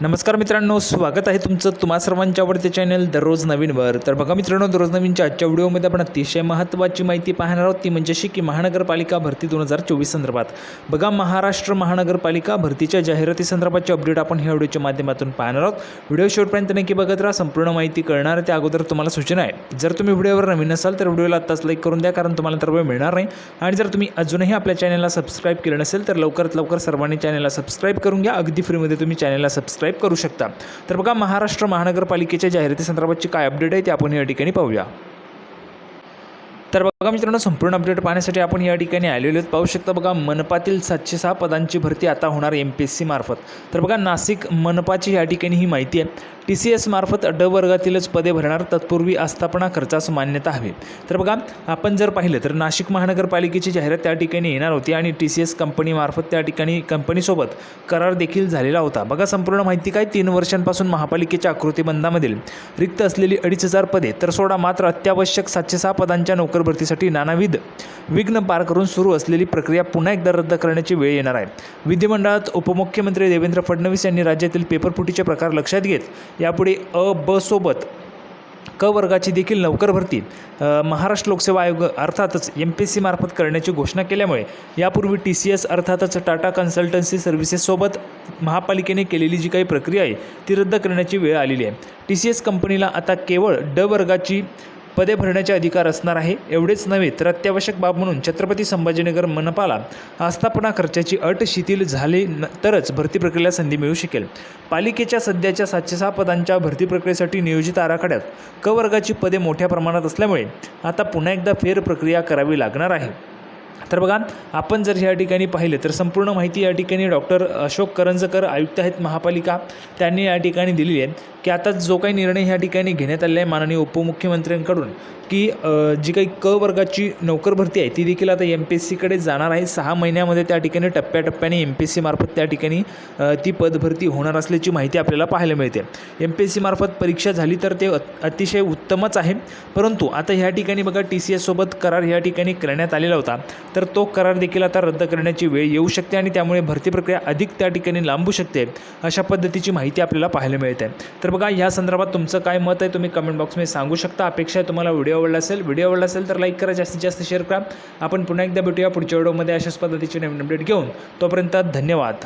नमस्कार मित्रांनो स्वागत आहे तुमचं तुम्हा सर्वांच्या आवडते चॅनल दररोज नवीनवर तर बघा मित्रांनो दररोज नवीनच्या आजच्या व्हिडिओमध्ये आपण अतिशय महत्त्वाची माहिती पाहणार आहोत. ती म्हणजे अशी की महानगरपालिका भरती दोन हजार चोवीस संदर्भात. बघा महाराष्ट्र महानगरपालिका भरतीच्या जाहिराती संदर्भाचे अपडेट आपण ह्या व्हिडिओच्या माध्यमातून पाहणार आहोत. व्हिडिओ शेवटपर्यंत नक्की बघत राहा. संपूर्ण माहिती कळणार त्या अगोदर तुम्हाला सूचना आहे. जर तुम्ही व्हिडिओवर नवीन असाल तर व्हिडिओला आत्ताच लाईक करून द्या कारण तुम्हाला तर वेळ मिळणार नाही. आणि जर तुम्ही अजूनही आपल्या चॅनलला सबस्क्राईब केलं नसेल तर लवकरात लवकर सर्वांनी चॅनलला सबस्क्राईब करून घ्या. अगदी फ्रीमध्ये तुम्ही चॅनलला सबस्क्राईब करू शकता. तर बघा महाराष्ट्र महानगरपालिकेच्या जाहिरातीसंदर्भातची काय अपडेट आहे ते आपण या ठिकाणी पाहूया. तर बघा मित्रांनो संपूर्ण अपडेट पाहण्यासाठी आपण या ठिकाणी आलेलो पाहू शकता बघा मनपातील सातशे सहा पदांची भरती आता होणार एम पी एस सी मार्फत. तर बघा नाशिक मनपाची या ठिकाणी ही माहिती आहे. टी सी एसमार्फत ड वर्गातीलच पदे भरणार तत्पूर्वी आस्थापना खर्चास मान्यता हवी. तर बघा आपण जर पाहिलं तर नाशिक महानगरपालिकेची जाहिरात त्या ठिकाणी येणार होती आणि टी सी एस कंपनीमार्फत त्या ठिकाणी कंपनीसोबत करार देखील झालेला होता. बघा संपूर्ण माहिती काय? तीन वर्षांपासून महापालिकेच्या आकृतीबंधामधील रिक्त असलेली अडीच हजार पदे. तर सोडा मात्र अत्यावश्यक सातशे सहा पदांच्या नोकर भरतीसाठी नानाविध विघ्न पार करून सुरू असलेली प्रक्रिया पुन्हा एकदा रद्द करण्याची वेळ येणार आहे. विधिमंडळात उपमुख्यमंत्री देवेंद्र फडणवीस यांनी राज्यातील पेपरफुटीचे प्रकार लक्षात घेत यापुढे अ ब सोबत क वर्गाची देखील लवकर भरती महाराष्ट्र लोकसेवा आयोग अर्थातच एम पी एस सी मार्फत करण्याची घोषणा केल्यामुळे यापूर्वी टी सी एस अर्थातच टाटा कन्सल्टन्सी सर्व्हिसेससोबत महापालिकेने केलेली जी काही प्रक्रिया आहे ती रद्द करण्याची वेळ आलेली आहे. टी सी एस कंपनीला आता केवळ ड वर्गाची पदे भरण्याचे अधिकार असणार आहे. एवढेच नव्हे तर अत्यावश्यक बाब म्हणून छत्रपती संभाजीनगर मनपाला आस्थापना खर्चाची अट शिथिल झाली न तरच भरती प्रक्रियेला संधी मिळू शकेल. पालिकेच्या सध्याच्या सातशे सहा पदांच्या भरती प्रक्रियेसाठी नियोजित आराखड्यात क वर्गाची पदे मोठ्या प्रमाणात असल्यामुळे आता पुन्हा एकदा फेर प्रक्रिया करावी लागणार आहे. तर बघा आपण जर या ठिकाणी पाहिलं तर संपूर्ण माहिती या ठिकाणी डॉक्टर अशोक करंजकर आयुक्त आहेत महापालिका. त्यांनी या ठिकाणी दिलेली आहे. की आता जो काही निर्णय ह्या ठिकाणी घेण्यात आलेला आहे माननीय उपमुख्यमंत्र्यांकडून की जी काही क वर्गाची नोकर भरती आहे ती देखील आता एम पी एस सीकडे जाणार आहे. सहा महिन्यामध्ये त्या ठिकाणी टप्प्याटप्प्याने एम पी एस सी मार्फत त्या ठिकाणी ती पदभरती होणार असल्याची माहिती आपल्याला पाहायला मिळते. एम पी एस सीमार्फत परीक्षा झाली तर ते अतिशय उत्तमच आहे. परंतु आता ह्या ठिकाणी बघा टी सी एससोबत करार ह्या ठिकाणी करण्यात आलेला होता. तर तो करार देखील आता रद्द करण्याची वेळ येऊ शकते आणि त्यामुळे भरती प्रक्रिया अधिक त्या ठिकाणी लांबू शकते अशा पद्धतीची माहिती आपल्याला पाहायला मिळते. तर बघा ह्या संदर्भात तुमचं काय मत आहे तुम्ही कमेंट बॉक्समध्ये सांगू शकता. अपेक्षा आहे तुम्हाला व्हिडिओ आवडला असेल व्हिडिओ आवडला असेल तर लाईक करा जास्तीत जास्त शेअर करा. आपण पुन्हा एकदा भेटूया पुढच्या व्हिडिओमध्ये अशाच पद्धतीचे नवीन अपडेट घेऊन. तोपर्यंत धन्यवाद.